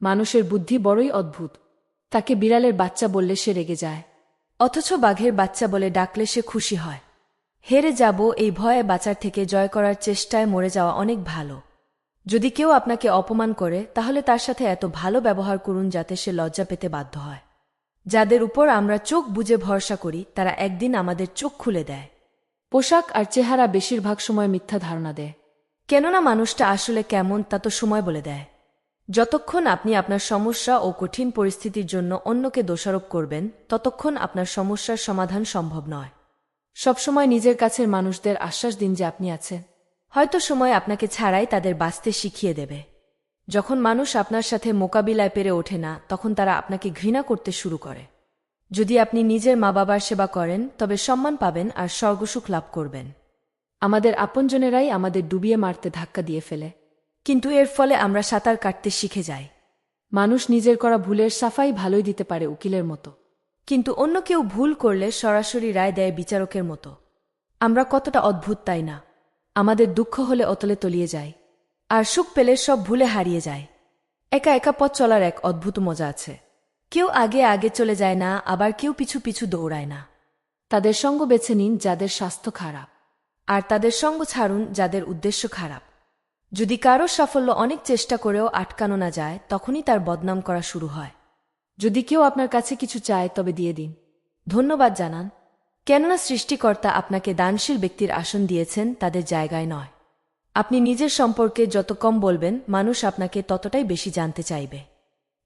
মানুষের বুদ্ধি বড়ই অদ্ভুত। তাকে বিড়ালের বাচ্চা বললে সে রেগে যায়। অথচ বাঘের বাচ্চা বলে ডাকলে সে খুশি হয়। হেরে যাব এই ভয়ে বাঁচার থেকে জয় করার চেষ্টায় মরে যাওয়া অনেক ভালো। যদি কেউ আপনাকে অপমান করে, তাহলে তার সাথে এত ভালো ব্যবহার করুন যাতে সে লজ্জা পেতে বাধ্য হয়। যাদের উপর আমরা চোখ বুঝে ভরসা করি, তারা একদিন আমাদের চোখ খুলে দেয়। পোশাক আর চেহারা বেশিরভাগ সময় মিথ্যা ধারণা দেয়। কেননা মানুষটা আসলে কেমন তা তো সময় বলে দেয়। যতক্ষণ আপনি আপনার সমস্যা ও কঠিন পরিস্থিতির জন্য অন্যকে দোষারোপ করবেন, ততক্ষণ আপনার সমস্যার সমাধান সম্ভব নয়। সবসময় নিজের কাছের মানুষদের আশ্বাস দিন যে আপনি আছেন। হয়তো সময় আপনাকে ছাড়াই তাদের বাঁচতে শিখিয়ে দেবে। যখন মানুষ আপনার সাথে মোকাবিলায় পেরে ওঠে না, তখন তারা আপনাকে ঘৃণা করতে শুরু করে। যদি আপনি নিজের মা বাবার সেবা করেন, তবে সম্মান পাবেন আর স্বর্গসুখ লাভ করবেন। আমাদের আপনজনেরাই আমাদের ডুবিয়ে মারতে ধাক্কা দিয়ে ফেলে। কিন্তু এর ফলে আমরা সাঁতার কাটতে শিখে যাই। মানুষ নিজের করা ভুলের সাফাই ভালোই দিতে পারে উকিলের মতো। কিন্তু অন্য কেউ ভুল করলে সরাসরি রায় দেয় বিচারকের মতো। আমরা কতটা অদ্ভুত তাই না? আমাদের দুঃখ হলে অতলে তলিয়ে যায়। আর সুখ পেলে সব ভুলে হারিয়ে যায়। একা একা পথ চলার এক অদ্ভুত মজা আছে। কেউ আগে আগে চলে যায় না, আবার কেউ পিছু পিছু দৌড়ায় না। তাদের সঙ্গ বেছে নিন যাদের স্বাস্থ্য খারাপ। আর তাদের সঙ্গ ছাড়ুন যাদের উদ্দেশ্য খারাপ। যদি কারও সাফল্য অনেক চেষ্টা করেও আটকানো না যায়, তখনই তার বদনাম করা শুরু হয়। যদি কেউ আপনার কাছে কিছু চায়, তবে দিয়ে দিন। ধন্যবাদ জানান। কেননা সৃষ্টিকর্তা আপনাকে দানশীল ব্যক্তির আসন দিয়েছেন, তাদের জায়গায় নয়। আপনি নিজের সম্পর্কে যত কম বলবেন, মানুষ আপনাকে ততটাই বেশি জানতে চাইবে।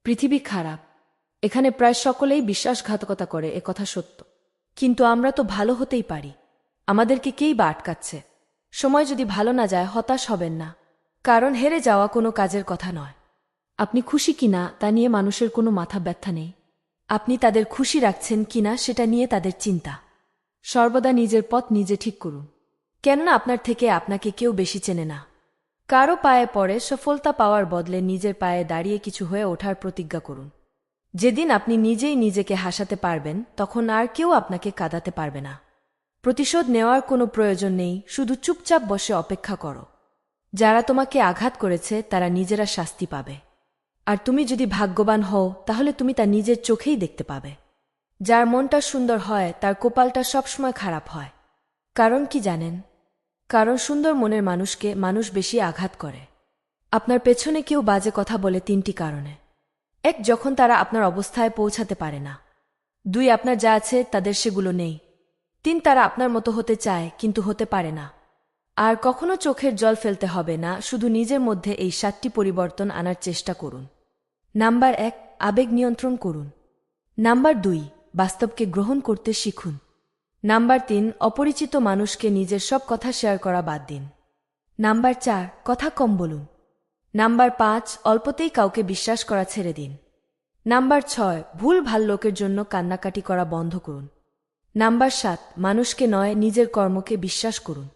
পৃথিবী খারাপ। এখানে প্রায় সকলেই বিশ্বাসঘাতকতা করে, এ কথা সত্য। কিন্তু আমরা তো ভালো হতেই পারি। আমাদেরকে কেই বা আটকাচ্ছে? সময় যদি ভালো না যায়, হতাশ হবেন না। কারণ হেরে যাওয়া কোনো কাজের কথা নয়। আপনি খুশি কিনা তা নিয়ে মানুষের কোনো মাথা ব্যথা নেই। আপনি তাদের খুশি রাখছেন কিনা সেটা নিয়ে তাদের চিন্তা। সর্বদা নিজের পথ নিজে ঠিক করুন। কেননা আপনার থেকে আপনাকে কেউ বেশি চেনে না। কারও পায়ে পড়ে সফলতা পাওয়ার বদলে নিজের পায়ে দাঁড়িয়ে কিছু হয়ে ওঠার প্রতিজ্ঞা করুন। যেদিন আপনি নিজেই নিজেকে হাসাতে পারবেন, তখন আর কেউ আপনাকে কাঁদাতে পারবে না। প্রতিশোধ নেওয়ার কোনো প্রয়োজন নেই, শুধু চুপচাপ বসে অপেক্ষা করো। যারা তোমাকে আঘাত করেছে, তারা নিজেরা শাস্তি পাবে। আর তুমি যদি ভাগ্যবান হও, তাহলে তুমি তা নিজের চোখেই দেখতে পাবে। যার মনটা সুন্দর হয়, তার কোপালটা সবসময় খারাপ হয়। কারণ কি জানেন? কারণ সুন্দর মনের মানুষকে মানুষ বেশি আঘাত করে। আপনার পেছনে কেউ বাজে কথা বলে তিনটি কারণে। এক, যখন তারা আপনার অবস্থায় পৌঁছাতে পারে না। দুই, আপনার যা আছে, তাদের সেগুলো নেই। তিন, তারা আপনার মতো হতে চায়, কিন্তু হতে পারে না। আর কখনো চোখের জল ফেলতে হবে না, শুধু নিজের মধ্যে এই সাতটি পরিবর্তন আনার চেষ্টা করুন। নাম্বার এক, আবেগ নিয়ন্ত্রণ করুন। নাম্বার দুই, বাস্তবকে গ্রহণ করতে শিখুন। নাম্বার তিন, অপরিচিত মানুষকে নিজের সব কথা শেয়ার করা বাদ দিন। নাম্বার চার, কথা কম বলুন। নাম্বার পাঁচ, অল্পতেই কাউকে বিশ্বাস করা ছেড়ে দিন। নাম্বার ছয়, ভুল ভালো লোকের জন্য কান্নাকাটি করা বন্ধ করুন। নাম্বার সাত, মানুষকে নয়, নিজের কর্মকে বিশ্বাস করুন।